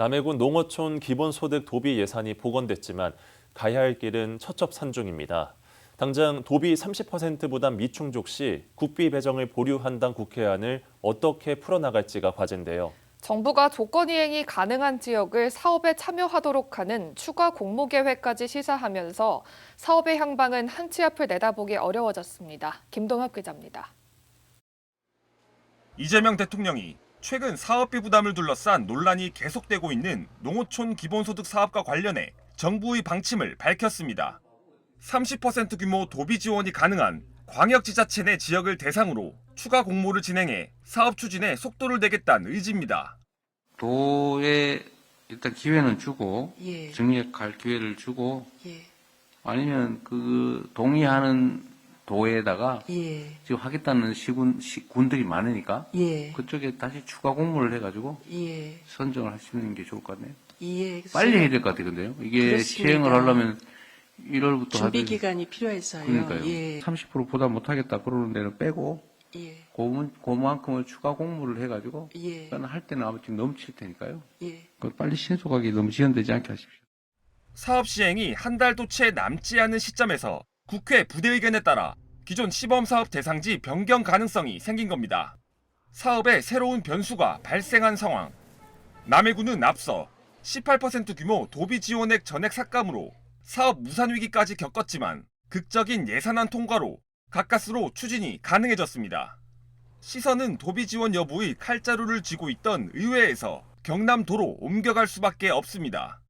남해군 농어촌 기본소득 도비 예산이 복원됐지만 가야 할 길은 처첩산중입니다. 당장 도비 30% 부담 미충족 시 국비 배정을 보류한다는 국회안을 어떻게 풀어나갈지가 과제인데요. 정부가 조건 이행이 가능한 지역을 사업에 참여하도록 하는 추가 공모 계획까지 시사하면서 사업의 향방은 한치 앞을 내다보기 어려워졌습니다. 김동엽 기자입니다. 이재명 대통령이 최근 사업비 부담을 둘러싼 논란이 계속되고 있는 농어촌 기본소득 사업과 관련해 정부의 방침을 밝혔습니다. 30% 규모 도비 지원이 가능한 광역지자체 내 지역을 대상으로 추가 공모를 진행해 사업 추진에 속도를 내겠다는 의지입니다. 도에 일단 기회는 주고 예, 정리할 기회를 주고 예, 아니면 그 동의하는 도에다가 예, 지금 하겠다는 시군 시, 군들이 많으니까 예, 그쪽에 다시 추가 공모를 해가지고 예, 선정을 하시는 게 좋을 것 같네요. 예. 빨리 해야 될 것 같아요, 근데요. 이게 그렇습니다. 시행을 하려면 1월부터 준비 기간이 필요해서요. 그러니까요. 예, 30% 보다 못하겠다 그러는 데는 빼고 예, 그, 그만큼을 추가 공모를 해가지고 예, 할 때는 아마 지금 넘칠 테니까요. 예. 그걸 빨리 신속하게 너무 지연되지 않게 하십시오. 사업 시행이 한 달도 채 남지 않은 시점에서 국회 부대 의견에 따라 기존 시범 사업 대상지 변경 가능성이 생긴 겁니다. 사업에 새로운 변수가 발생한 상황. 남해군은 앞서 18% 규모 도비 지원액 전액 삭감으로 사업 무산 위기까지 겪었지만 극적인 예산안 통과로 가까스로 추진이 가능해졌습니다. 시선은 도비 지원 여부의 칼자루를 쥐고 있던 의회에서 경남도로 옮겨갈 수밖에 없습니다.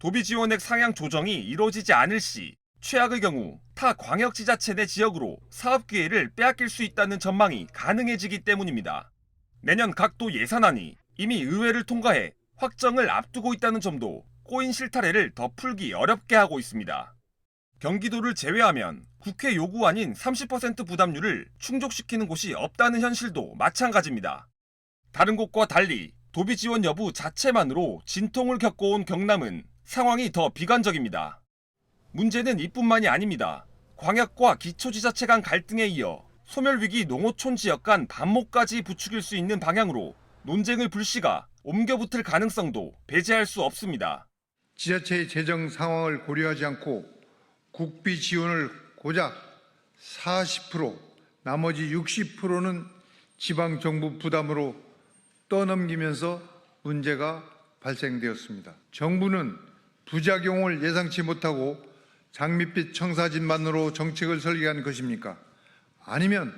도비 지원액 상향 조정이 이루어지지 않을 시 최악의 경우 타 광역지자체 내 지역으로 사업 기회를 빼앗길 수 있다는 전망이 가능해지기 때문입니다. 내년 각도 예산안이 이미 의회를 통과해 확정을 앞두고 있다는 점도 꼬인 실타래를 더 풀기 어렵게 하고 있습니다. 경기도를 제외하면 국회 요구 아닌 30% 부담률을 충족시키는 곳이 없다는 현실도 마찬가지입니다. 다른 곳과 달리 도비 지원 여부 자체만으로 진통을 겪어온 경남은 상황이 더 비관적입니다. 문제는 이뿐만이 아닙니다. 광역과 기초지자체 간 갈등에 이어 소멸위기 농어촌 지역 간 반목까지 부추길 수 있는 방향으로 논쟁의 불씨가 옮겨붙을 가능성도 배제할 수 없습니다. 지자체의 재정 상황을 고려하지 않고 국비 지원을 고작 40% 나머지 60%는 지방 정부 부담으로 떠넘기면서 문제가 발생되었습니다. 정부는 부작용을 예상치 못하고 장밋빛 청사진만으로 정책을 설계한 것입니까? 아니면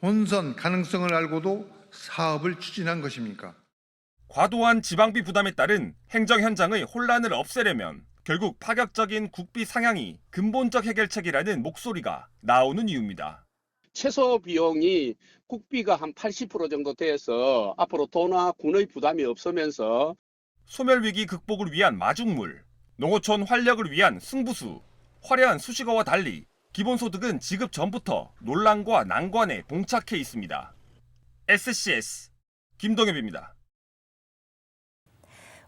혼선 가능성을 알고도 사업을 추진한 것입니까? 과도한 지방비 부담에 따른 행정 현장의 혼란을 없애려면 결국 파격적인 국비 상향이 근본적 해결책이라는 목소리가 나오는 이유입니다. 최소 비용이 국비가 한 80% 정도 돼서 앞으로 도나 군의 부담이 없으면서 소멸 위기 극복을 위한 마중물, 농어촌 활력을 위한 승부수, 화려한 수식어와 달리 기본소득은 지급 전부터 논란과 난관에 봉착해 있습니다. SCS 김동엽입니다.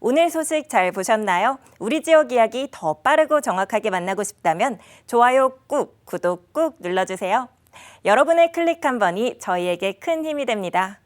오늘 소식 잘 보셨나요? 우리 지역 이야기 더 빠르고 정확하게 만나고 싶다면 좋아요 꾹, 구독 꾹 눌러주세요. 여러분의 클릭 한 번이 저희에게 큰 힘이 됩니다.